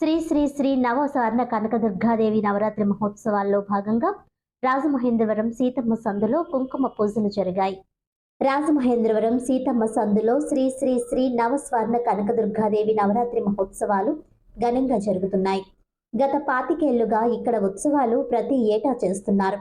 శ్రీ శ్రీ శ్రీ నవస్వర్ణ కనకదుర్గాదేవి నవరాత్రి మహోత్సవాల్లో భాగంగా రాజమహేంద్రవరం సీతమ్మ సందులో కుంకుమ పూజలు జరిగాయి. రాజమహేంద్రవరం సీతమ్మ సందులో శ్రీ శ్రీ శ్రీ నవస్వర్ణ కనకదుర్గాదేవి నవరాత్రి మహోత్సవాలు ఘనంగా జరుగుతున్నాయి. గత పాతికేళ్ళుగా ఇక్కడ ఉత్సవాలు ప్రతి ఏటా చేస్తున్నారు.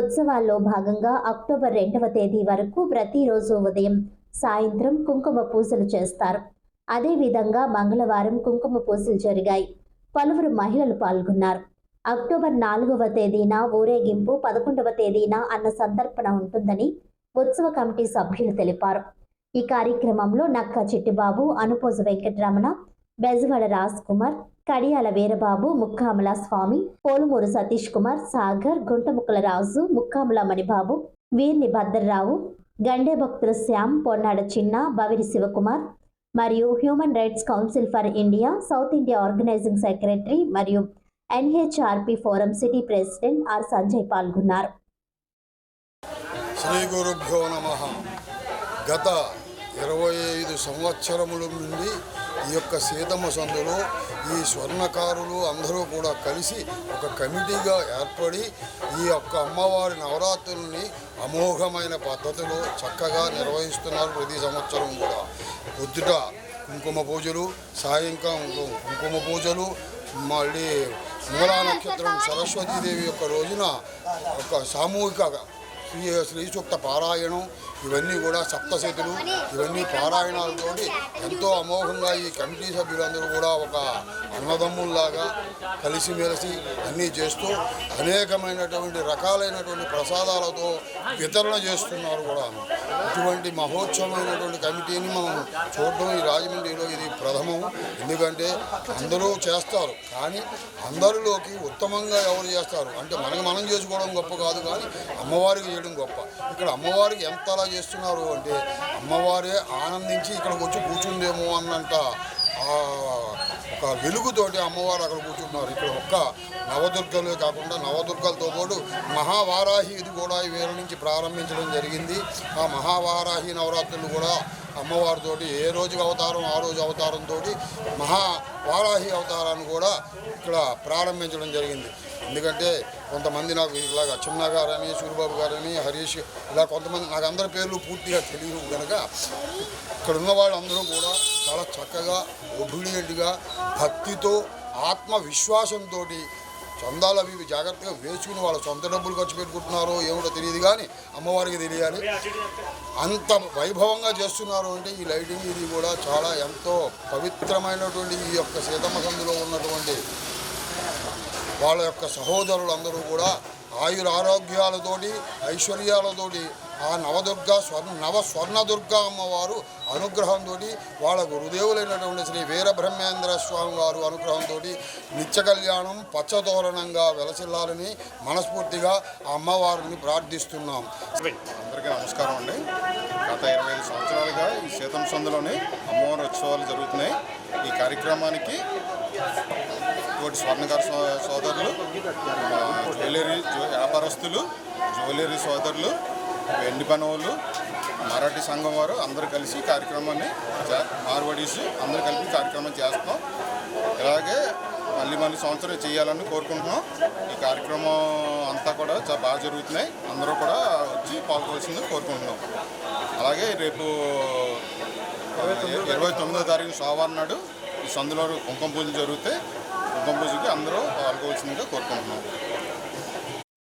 ఉత్సవాల్లో భాగంగా అక్టోబర్ రెండవ తేదీ వరకు ప్రతిరోజు ఉదయం సాయంత్రం కుంకుమ పూజలు చేస్తారు. అదేవిధంగా మంగళవారం కుంకుమ పూజలు జరిగాయి. పలువురు మహిళలు పాల్గొన్నారు. అక్టోబర్ నాలుగవ తేదీన ఊరేగింపు పదకొండవ తేదీన అన్న సందర్పణ ఉంటుందని ఉత్సవ కమిటీ సభ్యులు తెలిపారు. ఈ కార్యక్రమంలో నక్క చిట్టిబాబు అనుపోజ వెంకటరమణ బెజవాడ రాజ్ కుమార్ కడియాల వీరబాబు ముక్కామల స్వామి పోలుమూరు సతీష్ కుమార్ సాగర్ గుంటముక్కల రాజు ముక్కామల మణిబాబు వీర్ని భద్రరావు గండే భక్తుల శ్యామ్ పొన్నాడ చిన్న బవిరి శివకుమార్ మరియు human rights council for India South India organising secretary మరియు NHRP forum city president R Sanjay పాల్గొన్నారు. శ్రీ గురుభ్యో నమ. గత ఇరవై ఐదు సంవత్సరముల నుండి ఈ యొక్క సీతమ్మ సందులో ఈ స్వర్ణకారులు అందరూ కూడా కలిసి ఒక కమిటీగా ఏర్పడి ఈ యొక్క అమ్మవారి నవరాత్రుల్ని అమోఘమైన పద్ధతిలో చక్కగా నిర్వహిస్తున్నారు ప్రతి సంవత్సరం కూడా. పొద్దుట కుంకుమ పూజలు సాయంకాలం కుంకుమ పూజలు మళ్ళీ మూలా నక్షత్రం సరస్వతీదేవి యొక్క రోజున ఒక సామూహిక శ్రీ శ్రీ సూక్త పారాయణం ఇవన్నీ కూడా సప్తశతులు ఇవన్నీ పారాయణాలతోటి ఎంతో అమోఘంగా ఈ కమిటీ సభ్యులందరూ కూడా ఒక అన్నదమ్ముల్లాగా కలిసిమెలిసి అన్నీ చేస్తూ అనేకమైనటువంటి రకాలైనటువంటి ప్రసాదాలతో వితరణ చేస్తున్నారు కూడా. ఇటువంటి మహోత్సవమైనటువంటి కమిటీని మనం చూడడం ఈ రాజమండ్రిలో ఇది ప్రథమం. ఎందుకంటే అందరూ చేస్తారు కానీ అందరిలోకి ఉత్తమంగా ఎవరు చేస్తారు? అంటే మనకి మనం చేసుకోవడం గొప్ప కాదు కానీ అమ్మవారికి చేయడం గొప్ప. ఇక్కడ అమ్మవారికి ఎంతలా చేస్తున్నారు అంటే అమ్మవారే ఆనందించి ఇక్కడికి వచ్చి కూర్చుందేమో అన్నంత ఒక వెలుగుతోటి అమ్మవారు అక్కడ కూర్చుంటున్నారు ఇక్కడ ఒక్క నవదుర్గలే కాకుండా నవదుర్గలతో పాటు మహావారాహి ఇది కూడా వేల నుంచి ప్రారంభించడం జరిగింది. ఆ మహావారాహి నవరాత్రులు కూడా అమ్మవారితోటి ఏ రోజు అవతారం ఆ రోజు అవతారంతో మహా వారాహి అవతారాన్ని కూడా ఇక్కడ ప్రారంభించడం జరిగింది. ఎందుకంటే కొంతమంది నాకు ఇలాగ చిన్న గారని సూరిబాబు గారని హరీష్ ఇలా కొంతమంది నాకు అందరి పేర్లు పూర్తిగా తెలియదు కనుక ఇక్కడ ఉన్న వాళ్ళందరూ కూడా చాలా చక్కగా ఒబిడియంట్గా భక్తితో ఆత్మవిశ్వాసంతో చందాలు అవి ఇవి జాగ్రత్తగా వేసుకుని వాళ్ళ సొంత డబ్బులు ఖర్చు పెట్టుకుంటున్నారో ఏమిటో తెలియదు కానీ అమ్మవారికి తెలియాలి. అంత వైభవంగా చేస్తున్నారు అంటే ఈ లైటింగ్ ఇది కూడా చాలా ఎంతో పవిత్రమైనటువంటి ఈ యొక్క సీతమ్మ సందులో ఉన్నటువంటి వాళ్ళ యొక్క సహోదరులందరూ కూడా ఆయుర ఆరోగ్యాలతోటి ఐశ్వర్యాలతోటి ఆ నవదుర్గ స్వర్ణ నవ స్వర్ణదుర్గ అమ్మవారు అనుగ్రహంతో వాళ్ళ గురుదేవులైనటువంటి శ్రీ వీరబ్రహ్మేంద్ర స్వామి వారు అనుగ్రహంతో నిత్య కళ్యాణం పచ్చతోరణంగా వెలసిల్లాలని మనస్ఫూర్తిగా ఆ అమ్మవారిని ప్రార్థిస్తున్నాం. అందరికీ నమస్కారం అండి. గత ఇరవై ఐదు సంవత్సరాలుగా ఈ శీతం సందులోనే అమ్మవారి ఉత్సవాలు జరుగుతున్నాయి. ఈ కార్యక్రమానికి తోటి స్వర్ణగారు సోదరులు జ్యువెలరీ వ్యాపారస్తులు జ్యువెలరీ సోదరులు వెండి పనులు మరాఠీ సంఘం వారు అందరూ కలిసి కార్యక్రమాన్ని చే- అందరూ కలిపి కార్యక్రమం చేస్తున్నాం ఇలాగే మళ్ళీ మళ్ళీ సంవత్సరం చేయాలని కోరుకుంటున్నాం. ఈ కార్యక్రమం అంతా కూడా చాలా బాగా జరుగుతున్నాయి. అందరూ కూడా వచ్చి పాల్గొల్సిందని కోరుకుంటున్నాం. అలాగే రేపు ఇరవై తొమ్మిదో తారీఖు సోమవారం నాడు ఈ సందులో కుంకుమ పూజలు జరిగితే కుంకుమ పూజకి అందరూ పాల్గొవలసిందిగా కోరుకుంటున్నాం.